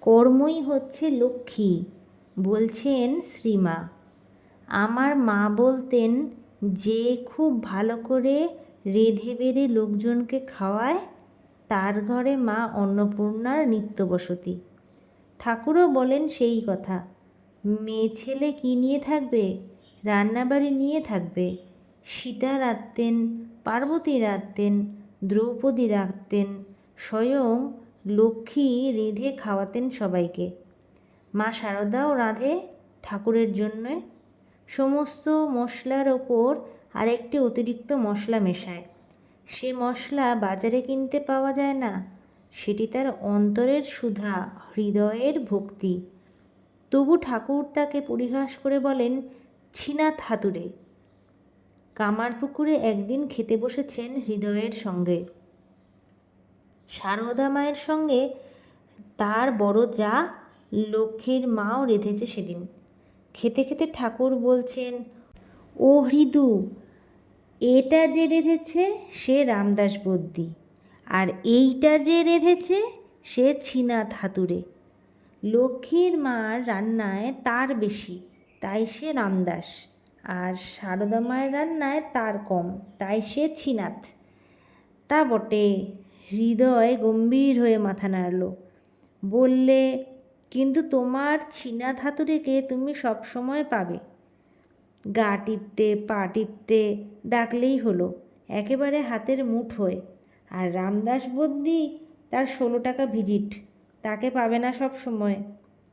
কর্মই হচ্ছে লক্ষ্মী, বলছেন শ্রীমা। আমার মা বলতেন, যে খুব ভালো করে রেঁধে বেড়ে লোকজনকে খাওয়ায়, তার ঘরে মা অন্নপূর্ণার নিত্যবসতি। ঠাকুরও বলেন সেই কথা। মেয়ে ছেলে কী নিয়ে থাকবে? রান্নাবাড়ি নিয়ে থাকবে? সীতা রাঁধতেন, পার্বতী রাঁধতেন, দ্রৌপদী রাঁধতেন, স্বয়ং লক্ষ্মী রেঁধে খাওয়াতেন সবাইকে। মা শারদাও রাঁধে ঠাকুরের জন্যে। সমস্ত মশলার ওপর আরেকটি অতিরিক্ত মশলা মেশায়। সে মশলা বাজারে কিনতে পাওয়া যায় না। সেটি তার অন্তরের সুধা, হৃদয়ের ভক্তি। তবু ঠাকুর তাকে পরিহাস করে বলেন ছিনাথ হাতুড়ে কামারপুকুরে একদিন খেতে বসেছেন হৃদয়ের সঙ্গে। সারদা মায়ের সঙ্গে তার বড় যা লক্ষ্মীর মাও রেঁধেছে সেদিন। খেতে খেতে ঠাকুর বলছেন, ও হৃদু, এটা যে রেঁধেছে সে রামদাস বদ্যি, আর এইটা যে রেঁধেছে সে ছিনাথ হাতুড়ে লক্ষ্মীর মার রান্নায় তার বেশি, তাই সে রামদাস, আর সারদা মায়ের রান্নায় তার কম, তাই সে ছিনাথ। তা বটে হৃদয় গম্ভীর হয়ে মাথা নাড়ল। বললে, কিন্তু তোমার ছিনাথ হাতুড়েকে তুমি সবসময় পাবে? গা টিপতে, পা টিপতে ডাকলেই হলো, একেবারে হাতের মুঠোয় আর রামদাস বদ্যি তার ষোলো টাকা ভিজিট, তাকে পাবে না সব সময়।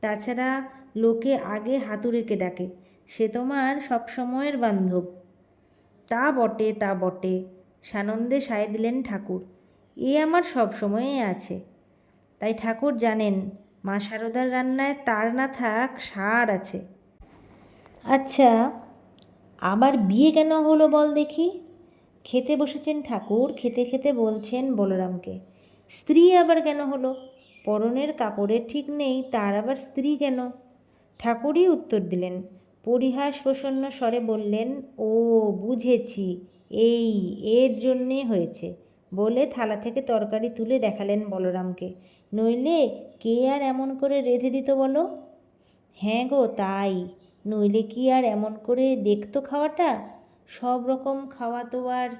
তাছাড়া লোকে আগে হাতুড়েকে ডাকে, সে তোমার সব সময়ের বান্ধব। তা বটে তা বটে। সানন্দে সায় দিলেন ঠাকুর। এ আমার সব সময়ে আছে। তাই ঠাকুর জানেন, মা শারদার রান্নায় তার না থাক সার আছে। আচ্ছা আবার বিয়ে কেন হলো বল দেখি। খেতে বসেছেন ঠাকুর, খেতে খেতে বলছেন বলরামকে। স্ত্রী আবার কেন হলো? পরনের কাপড়ের ঠিক নেই, তার আবার স্ত্রী কেন? ঠাকুরই উত্তর দিলেন। পরিহাস প্রসন্ন স্বরে বললেন, ও, বুঝেছি। এই, এর জন্যে হয়েছে। বলে থালা থেকে তরকারি তুলে দেখালেন বলরামকে। নইলে কে আর এমন করে রেঁধে দিত বলো? হ্যাঁ গো, তাই। নইলে কি আর এমন করে দেখতো খাওয়াটা? সব রকম খাওয়া তো আর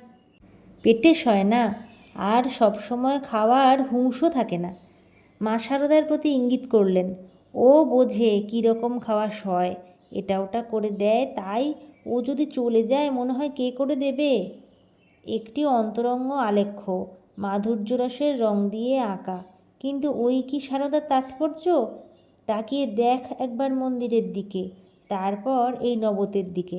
পেটে সয় না। আর সব সময় খাওয়ার হুঁশও থাকে না। মা শারদার প্রতি ইঙ্গিত করলেন, ও বোঝে কী রকম খাওয়া সয়। এটা ওটা করে দেয়, তাই ও যদি চলে যায় মনে হয় কে করে দেবে? একটি অন্তরঙ্গ আলেখ্য। মাধুর্যরসের রং দিয়ে আঁকা। কিন্তু ওই কি সারদার তাৎপর্য? তাকিয়ে দেখ একবার মন্দিরের দিকে, তারপর এই নবতের দিকে।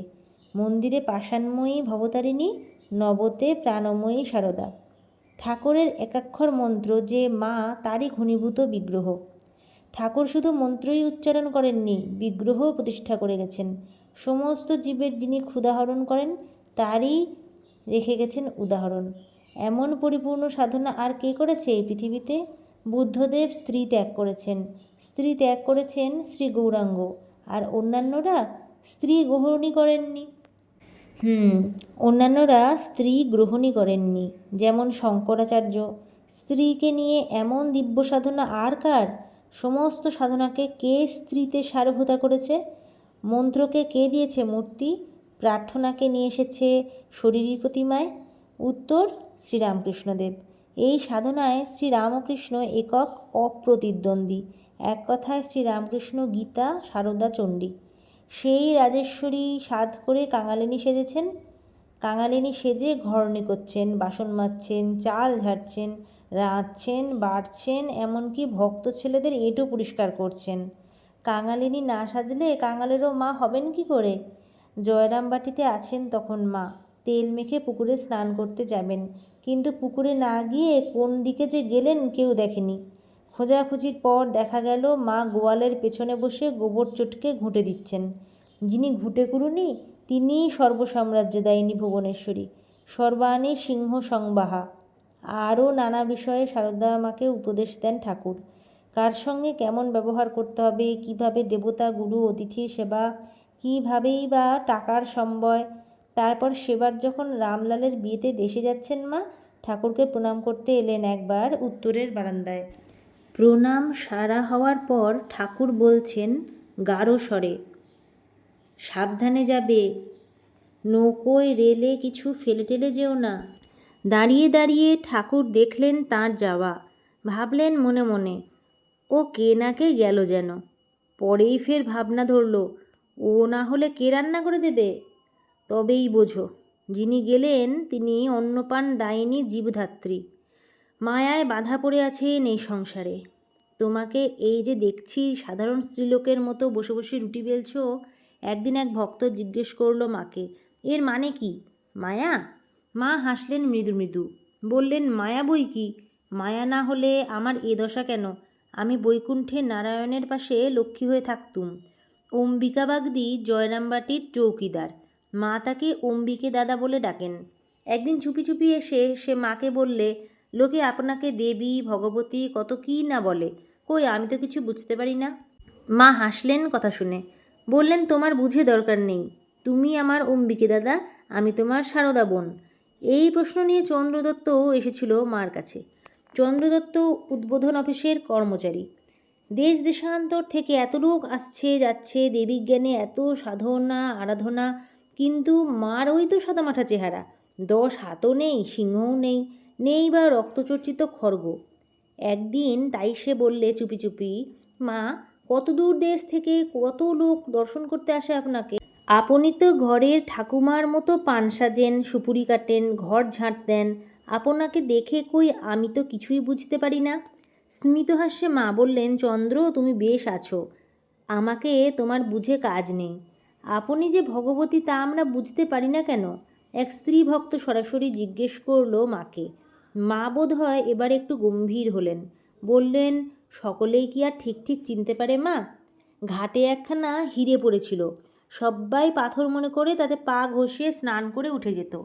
মন্দিরে পাষাণময়ী ভবতারিণী, নবতে প্রাণময়ী সারদা। ঠাকুরের একাক্ষর মন্ত্র যে মা, তারই ঘনীভূত বিগ্রহ। ঠাকুর শুধু মন্ত্রই উচ্চারণ করেননি বিগ্রহ প্রতিষ্ঠা করে গেছেন। সমস্ত জীবের যিনি ক্ষুদাহরণ করেন, তারই রেখে গেছেন উদাহরণ। এমন পরিপূর্ণ সাধনা আর কে করেছে এই পৃথিবীতে? বুদ্ধদেব স্ত্রী ত্যাগ করেছেন। স্ত্রী ত্যাগ করেছেন শ্রী গৌরাঙ্গ। আর অন্যান্যরা স্ত্রী গ্রহণই করেননি। হুম, অন্যান্যরা স্ত্রী গ্রহণই করেননি। যেমন শঙ্করাচার্য। স্ত্রীকে নিয়ে এমন দিব্য সাধনা আর কার? সমস্ত সাধনাকে কে স্ত্রীতে সারভূতা করেছে? মন্ত্রকে কে দিয়েছে মূর্তি? প্রার্থনাকে নিয়ে এসেছে শরীরী প্রতিমায়। উত্তর, শ্রীরামকৃষ্ণদেব। এই সাধনায় শ্রীরামকৃষ্ণ একক অপ্রতিদ্বন্দ্বী। এক কথায় শ্রীরামকৃষ্ণ গীতা সারদা চণ্ডী। সেই রাজেশ্বরী সাধ করে কাঙালিনী সেজেছেন। কাঙালিনী সেজে ঘরনি করছেন বাসন মাজছেন, চাল ঝাড়ছেন, রাঁধছেন, বাড়ছেন, এমনকি ভক্ত ছেলেদের এঁটো পরিষ্কার করছেন। কাঙালিনী না সাজলে কাঙালেরও মা হবেন কি করে? জয়রামবাটিতে আছেন তখন মা। তেল মেখে পুকুরে স্নান করতে যাবেন। কিন্তু পুকুরে না গিয়ে কোন দিকে যে গেলেন কেউ দেখেনি। খোঁজাখুঁজির পর দেখা গেল মা গোয়ালের পেছনে বসে গোবর চটকে ঘুঁটে দিচ্ছেন। যিনি ঘুঁটে কুড়ুনি, তিনিই সর্বসাম্রাজ্যদায়িনী ভুবনেশ্বরী। সর্বাণী সিংহ সংবাহা। আরও নানা বিষয়ে শারদা মাকে উপদেশ দেন ঠাকুর। কার সঙ্গে কেমন ব্যবহার করতে হবে, কীভাবে দেবতা, গুরু অতিথির সেবা কীভাবেই বা টাকার সম্বয়। তারপর সেবার যখন রামলালের বিয়েতে দেশে যাচ্ছেন মা, ঠাকুরকে প্রণাম করতে এলেন একবার উত্তরের বারান্দায়। প্রণাম সারা হওয়ার পর ঠাকুর বলছেন, গাঢ় স্বরে, সাবধানে যাবে। নৌকোয়, রেলে কিছু ফেলে টেলে যেও না দাঁড়িয়ে দাঁড়িয়ে ঠাকুর দেখলেন তার যাওয়া। ভাবলেন মনে মনে, ও কে না কে গেল যেন। পরেই ফের ভাবনা ধরল ও না হলে কে রান্না করে দেবে? তবেই বোঝো, যিনি গেলেন তিনি অন্নপান দায়নি জীবধাত্রী। মায়ায় বাধা পড়ে আছেন এই সংসারে। তোমাকে এই যে দেখছি, সাধারণ স্ত্রীলোকের মতো বসে বসে রুটি বেলছ, একদিন এক ভক্ত জিজ্ঞেস করল মাকে, এর মানে কি? মায়া? মা হাসলেন মৃদু মৃদু। বললেন, মায়া বই কি? মায়া না হলে আমার এ দশা কেন? আমি বৈকুণ্ঠে নারায়ণের পাশে লক্ষ্মী হয়ে থাকতুম। অম্বিকা বাগদি জয়রামবাটির চৌকিদার। মা তাকে অম্বিকে দাদা বলে ডাকেন। একদিন চুপি চুপি এসে সে মাকে বললে, লোকে আপনাকে দেবী, ভগবতী, কত কী না বলে, কই আমি তো কিছু বুঝতে পারি না? মা হাসলেন কথা শুনে। বললেন, তোমার বুঝে দরকার নেই। তুমি আমার অম্বিকে দাদা, আমি তোমার সারদা বোন। এই প্রশ্ন নিয়ে চন্দ্রদত্তও এসেছিল মার কাছে। চন্দ্রদত্ত উদ্বোধন অফিসের কর্মচারী। দেশ দেশান্তর থেকে এত লোক আসছে, যাচ্ছে, দেবীজ্ঞানে এত সাধনা, আরাধনা, কিন্তু মার ওই তো সাদামাঠা চেহারা। দশ হাতও নেই, সিংহও নেই নেই বা রক্তচর্চিত খর্গ। একদিন তাই সে বললে চুপি চুপি, মা, কত দূর দেশ থেকে কত লোক দর্শন করতে আসে আপনাকে? আপনি তো ঘরের ঠাকুমার মতো পান সাজেন, সুপুরি কাটেন, ঘর ঝাঁট দেন। আপনাকে দেখে কই আমি তো কিছুই বুঝতে পারি না? স্মিত হাস্যে মা বললেন, চন্দ্র, তুমি বেশ আছো। আমাকে তোমার বুঝে কাজ নেই। আপনি যে ভগবতী তা আমরা বুঝতে পারি না কেন? এক স্ত্রী ভক্ত সরাসরি জিজ্ঞেস করল মাকে। মা বোধ হয় এবার একটু গম্ভীর হলেন। বললেন, সকলেই কি আর ঠিক ঠিক চিনতে পারে মা? ঘাটে একখানা হিরে পড়েছিল। সবাই পাথর মনে করে তাতে পা ঘষিয়ে স্নান করে উঠে যেত।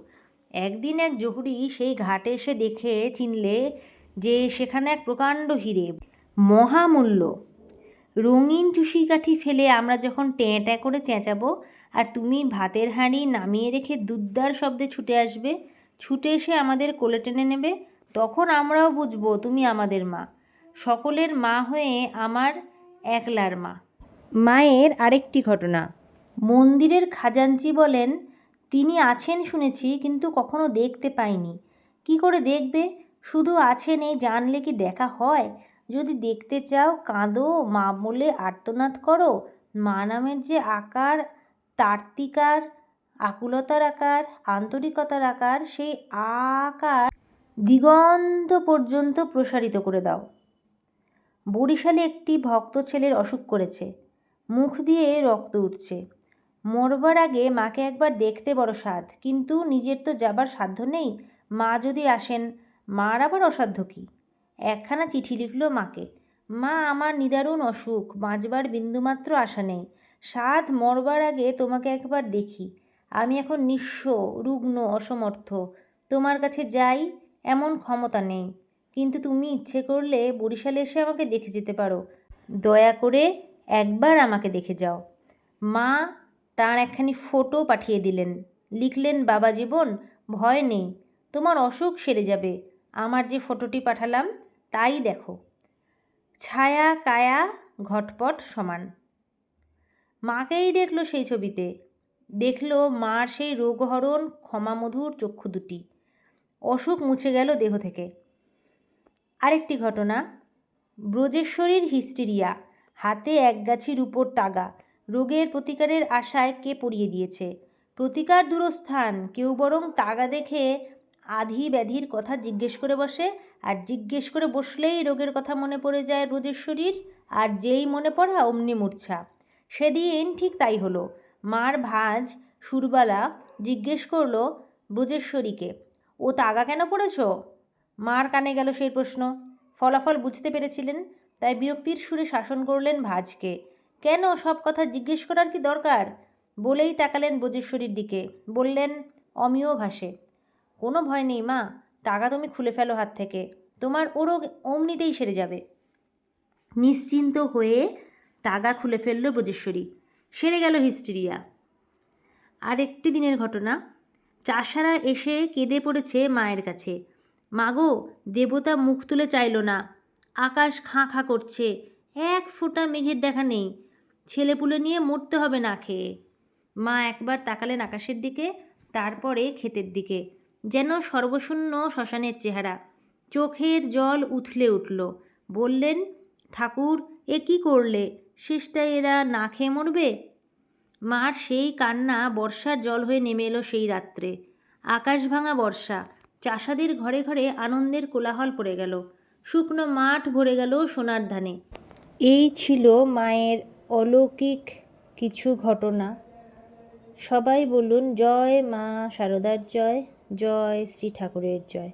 একদিন এক জহুরি সেই ঘাটে এসে দেখে চিনলে যে সেখানে এক প্রকাণ্ড হিরে, মহামূল্য। রঙিন টুসি কাঠি ফেলে আমরা যখন ট্যাঁ ট্যাঁ করে চেঁচাবো, আর তুমি ভাতের হাঁড়ি নামিয়ে রেখে দুদ্দার শব্দে ছুটে আসবে, ছুটে এসে আমাদের কোলে টেনে নেবে, তখন আমরাও বুঝব তুমি আমাদের মা। সকলের মা হয়ে আমার একলার মা। মায়ের আরেকটি ঘটনা। মন্দিরের খাজাঞ্চি বলেন, তিনি আছেন শুনেছি, কিন্তু কখনো দেখতে পাইনি। কি করে দেখবে? শুধু আছেন এই জানলে কি দেখা হয়? যদি দেখতে চাও, কাঁদো মা বলে আর্তনাদ করো। মা নামের যে আকার, তার্তিকার, আকুলতার আকার, আন্তরিকতার আকার, সেই আকার দিগন্ত পর্যন্ত প্রসারিত করে দাও। বরিশালে একটি ভক্ত ছেলের অসুখ করেছে। মুখ দিয়ে রক্ত উঠছে। মরবার আগে মাকে একবার দেখতে বড় সাধ কিন্তু নিজের তো যাবার সাধ্য নেই। মা যদি আসেন মার আবার অসাধ্য কী? একখানা চিঠি লিখল মাকে। মা, আমার নিদারুণ অসুখ, বাঁচবার বিন্দুমাত্র আশা নেই। সাধ মরবার আগে তোমাকে একবার দেখি। আমি এখন নিঃস্ব, রুগ্ন, অসমর্থ। তোমার কাছে যাই, এমন ক্ষমতা নেই। কিন্তু তুমি ইচ্ছে করলে বরিশালে এসে আমাকে দেখে যেতে পারো। দয়া করে একবার আমাকে দেখে যাও। মা তার একখানি ফটো পাঠিয়ে দিলেন। লিখলেন, বাবা জীবন, ভয় নেই। তোমার অসুখ সেরে যাবে। আমার যে ফটোটি পাঠালাম, তাই দেখো। ছায়া, কায়া, ঘটপট সমান। মাকেই দেখল সেই ছবিতে। দেখল মার সেই রোগহরণ, ক্ষমামধুর চক্ষু দুটি। অসুখ মুছে গেল দেহ থেকে। আরেকটি ঘটনা। ব্রজেশ্বরীর হিস্টিরিয়া, হাতে এক গাছি রূপোর তাগা। রোগের প্রতিকারের আশায় কে পড়িয়ে দিয়েছে? প্রতিকার দূরস্থান, কেউ বরং তাগা দেখে আধি ব্যাধির কথা জিজ্ঞেস করে বসে, আর জিজ্ঞেস করে বসলেই রোগের কথা মনে পড়ে যায় ব্রজেশ্বরীর আর যেই মনে পড়া অমনি মূর্ছা। সেদিন ঠিক তাই হলো। মার ভাজ সুরবালা জিজ্ঞেস করল ব্রজেশ্বরীকে ও তাগা কেন পড়েছ? মার কানে গেল সেই প্রশ্ন। ফলাফল বুঝতে পেরেছিলেন, তাই বিরক্তির সুরে শাসন করলেন ভাজকে। কেন সব কথা জিজ্ঞেস করার কি দরকার? বলেই তাকালেন ব্রজেশ্বরীর দিকে। বললেন, অমিয় ভাষে কোনো ভয় নেই, মা। টাকা তুমি খুলে ফেলো হাত থেকে। তোমার ও রোগ অমনিতেই সেরে যাবে। নিশ্চিন্ত হয়ে তাগা খুলে ফেলল ব্রজেশ্বরী। সেরে গেল হিস্টেরিয়া। আরেকটি দিনের ঘটনা। চাষারা এসে কেঁদে পড়েছে মায়ের কাছে। মাগো দেবতা মুখ তুলে চাইল না। আকাশ খাঁ খাঁ করছে। এক ফোঁটা মেঘের দেখা নেই। ছেলেপুলে নিয়ে মরতে হবে না খেয়ে। মা একবার তাকালেন আকাশের দিকে, তারপরে ক্ষেতের দিকে। যেন সর্বশূন্য শ্মশানের চেহারা। চোখের জল উথলে উঠল। বললেন, ঠাকুর, এ কি করলে? শেষটা এরা না খেয়ে মরবে? মার সেই কান্না বর্ষার জল হয়ে নেমে এলো সেই রাত্রে। আকাশ ভাঙা বর্ষা। চাষাদের ঘরে ঘরে আনন্দের কোলাহল পড়ে গেল। শুকনো মাঠ ভরে গেল সোনার ধানে। এই ছিল মায়ের অলৌকিক কিছু ঘটনা। সবাই বলুন, জয় মা শারদার জয়। জয় শ্রী ঠাকুরের জয়।